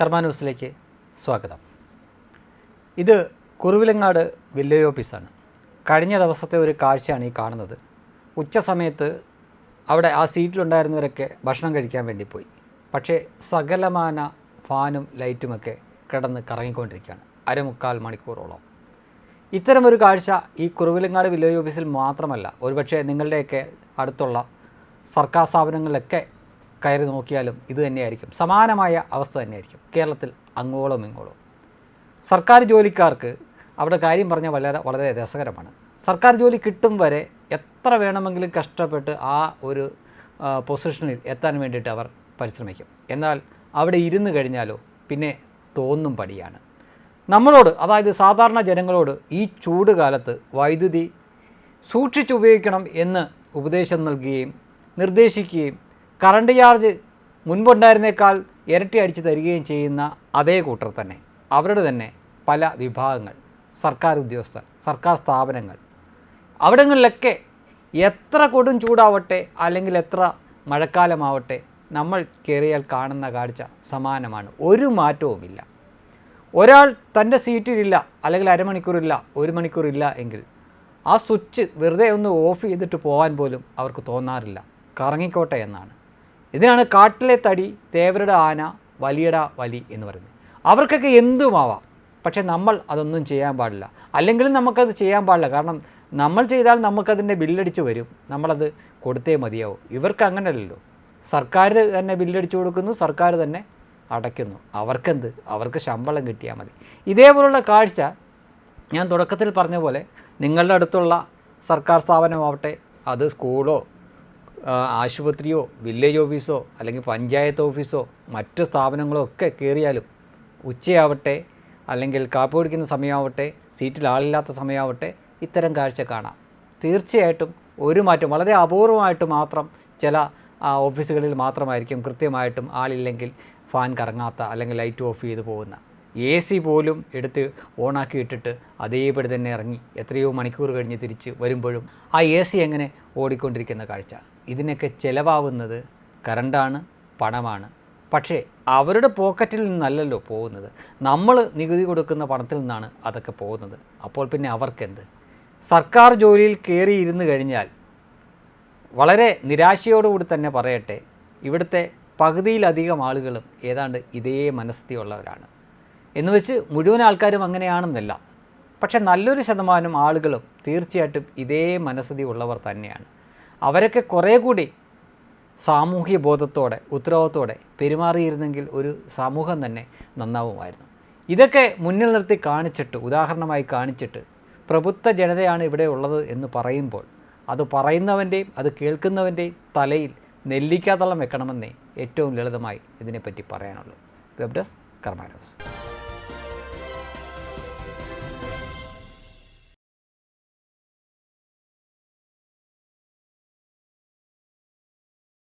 കർമ്മ ന്യൂസിലേക്ക് സ്വാഗതം. ഇത് കുറുവിലങ്ങാട് വില്ലേജ് ഓഫീസാണ്. കഴിഞ്ഞ ദിവസത്തെ ഒരു കാഴ്ചയാണ് ഈ കാണുന്നത്. ഉച്ച സമയത്ത് അവിടെ ആ സീറ്റിലുണ്ടായിരുന്നവരൊക്കെ ഭക്ഷണം കഴിക്കാൻ വേണ്ടി പോയി. പക്ഷേ സകലമാന ഫാനും ലൈറ്റുമൊക്കെ കിടന്ന് കറങ്ങിക്കൊണ്ടിരിക്കുകയാണ്. അരമുക്കാൽ മണിക്കൂറോളം. ഇത്തരം ഒരു കാഴ്ച ഈ കുറുവിലങ്ങാട് വില്ലേജ് ഓഫീസിൽ മാത്രമല്ല ഒരുപക്ഷെ നിങ്ങളുടെയൊക്കെ അടുത്തുള്ള സർക്കാർ സ്ഥാപനങ്ങളിലൊക്കെ കയറി നോക്കിയാലും ഇത് തന്നെയായിരിക്കും. സമാനമായ അവസ്ഥ തന്നെയായിരിക്കും. കേരളത്തിൽ അങ്ങോളം ഇങ്ങോളം. സർക്കാർ ജോലിക്കാർക്ക് അവിടെ കാര്യം പറഞ്ഞാൽ വളരെ വളരെ രസകരമാണ്. സർക്കാർ ജോലി കിട്ടും വരെ എത്ര വേണമെങ്കിലും കഷ്ടപ്പെട്ട് ആ ഒരു പൊസിഷനിൽ എത്താൻ വേണ്ടിയിട്ട് അവർ പരിശ്രമിക്കും. എന്നാൽ അവിടെ ഇരുന്ന് കഴിഞ്ഞാലോ പിന്നെ തോന്നും പടിയാണ് നമ്മളോട് അതായത് സാധാരണ ജനങ്ങളോട് ഈ ചൂട് കാലത്ത് വൈദ്യുതി സൂക്ഷിച്ചുപയോഗിക്കണം എന്ന് ഉപദേശം നൽകുകയും നിർദ്ദേശിക്കുകയും കറണ്ട് ചാർജ് മുൻപുണ്ടായിരുന്നേക്കാൾ ഇരട്ടി അടിച്ച് തരികയും ചെയ്യുന്ന അതേ കൂട്ടർ തന്നെ. അവരുടെ തന്നെ പല വിഭാഗങ്ങൾ സർക്കാർ ഉദ്യോഗസ്ഥർ സർക്കാർ സ്ഥാപനങ്ങൾ. അവിടങ്ങളിലൊക്കെ എത്ര കൊടും ചൂടാവട്ടെ അല്ലെങ്കിൽ എത്ര മഴക്കാലമാവട്ടെ നമ്മൾ കയറിയാൽ കാണുന്ന കാഴ്ച സമാനമാണ്. ഒരു മാറ്റവുമില്ല. ഒരാൾ തന്റെ സീറ്റിലില്ല അല്ലെങ്കിൽ അരമണിക്കൂറില്ല ഒരു മണിക്കൂറില്ല എങ്കിൽ ആ സ്വിച്ച് വെറുതെ ഒന്ന് ഓഫ് ചെയ്തിട്ട് പോകാൻ പോലും അവർക്ക് തോന്നാറില്ല. കറങ്ങിക്കോട്ടെ എന്നാണ്. ഇതിനാണ് കാട്ടിലെ തടി തേവരുടെ ആന വലിയട വലി എന്ന് പറയുന്നത്. അവർക്കൊക്കെ എന്തുമാവാം പക്ഷേ നമ്മൾ അതൊന്നും ചെയ്യാൻ പാടില്ല. അല്ലെങ്കിലും നമുക്കത് ചെയ്യാൻ പാടില്ല. കാരണം നമ്മൾ ചെയ്താൽ നമുക്കതിന്റെ ബില്ലടിച്ച് വരും. നമ്മളത് കൊടുത്തേ മതിയാവും. ഇവർക്ക് അങ്ങനെയല്ലല്ലോ സർക്കാർ തന്നെ ബില്ലടിച്ചു കൊടുക്കുന്നു സർക്കാർ തന്നെ അടയ്ക്കുന്നു. അവർക്കെന്ത്? അവർക്ക് ശമ്പളം കിട്ടിയാൽ മതി. ഇതേപോലുള്ള കാഴ്ച ഞാൻ തുടക്കത്തിൽ പറഞ്ഞ പോലെ നിങ്ങളുടെ അടുത്തുള്ള സർക്കാർ സ്ഥാപനമാവട്ടെ അത് സ്കൂളോ ആശുപത്രിയോ വില്ലേജ് ഓഫീസോ അല്ലെങ്കിൽ പഞ്ചായത്ത് ഓഫീസോ മറ്റ് സ്ഥാപനങ്ങളോ ഒക്കെ കയറിയാലും ഉച്ചയാവട്ടെ അല്ലെങ്കിൽ കാപ്പി കുടിക്കുന്ന സമയമാവട്ടെ സീറ്റിൽ ആളില്ലാത്ത സമയമാവട്ടെ ഇത്തരം കാഴ്ച കാണാം. തീർച്ചയായിട്ടും ഒരു മാറ്റം വളരെ അപൂർവമായിട്ട് മാത്രം ചില ഓഫീസുകളിൽ മാത്രമായിരിക്കും കൃത്യമായിട്ടും ആളില്ലെങ്കിൽ ഫാൻ കറങ്ങാത്ത അല്ലെങ്കിൽ ലൈറ്റ് ഓഫ് ചെയ്ത് പോകുന്ന. എ സി പോലും എടുത്ത് ഓണാക്കി ഇട്ടിട്ട് അതേപടി തന്നെ ഇറങ്ങി എത്രയോ മണിക്കൂർ കഴിഞ്ഞ് തിരിച്ച് വരുമ്പോഴും ആ എ സി എങ്ങനെ ഓടിക്കൊണ്ടിരിക്കുന്ന കാഴ്ച. ഇതിനൊക്കെ ചിലവാകുന്നത് കറണ്ടാണ് പണമാണ്. പക്ഷേ അവരുടെ പോക്കറ്റിൽ നിന്നല്ലല്ലോ പോകുന്നത്. നമ്മൾ നികുതി കൊടുക്കുന്ന പണത്തിൽ നിന്നാണ് അതൊക്കെ പോകുന്നത്. അപ്പോൾ പിന്നെ അവർക്കെന്ത്? സർക്കാർ ജോലിയിൽ കയറിയിരുന്നു കഴിഞ്ഞാൽ വളരെ നിരാശയോടുകൂടി തന്നെ പറയട്ടെ ഇവിടുത്തെ പകുതിയിലധികം ആളുകളും ഏതാണ്ട് ഇതേ മനസ്ഥിതിയുള്ളവരാണ്. എന്ന് വെച്ച് മുഴുവൻ ആൾക്കാരും അങ്ങനെയാണെന്നല്ല. പക്ഷേ നല്ലൊരു ശതമാനം ആളുകളും തീർച്ചയായിട്ടും ഇതേ മനസ്ഥിതി ഉള്ളവർ തന്നെയാണ്. അവരൊക്കെ കുറേ കൂടി സാമൂഹ്യ ബോധത്തോടെ ഉത്തരവാദിത്തോടെ പെരുമാറിയിരുന്നെങ്കിൽ ഒരു സമൂഹം തന്നെ നന്നാവുമായിരുന്നു. ഇതൊക്കെ മുന്നിൽ നിർത്തി കാണിച്ചിട്ട് ഉദാഹരണമായി കാണിച്ചിട്ട് പ്രബുദ്ധ ജനതയാണ് ഇവിടെ ഉള്ളത് എന്ന് പറയുമ്പോൾ അത് പറയുന്നവന്റെയും അത് കേൾക്കുന്നവന്റെയും തലയിൽ നെല്ലിക്കാതളം വെക്കണമെന്നേ ഏറ്റവും ലളിതമായി ഇതിനെപ്പറ്റി പറയാനുള്ളൂ. Web desk കർമാനോസ്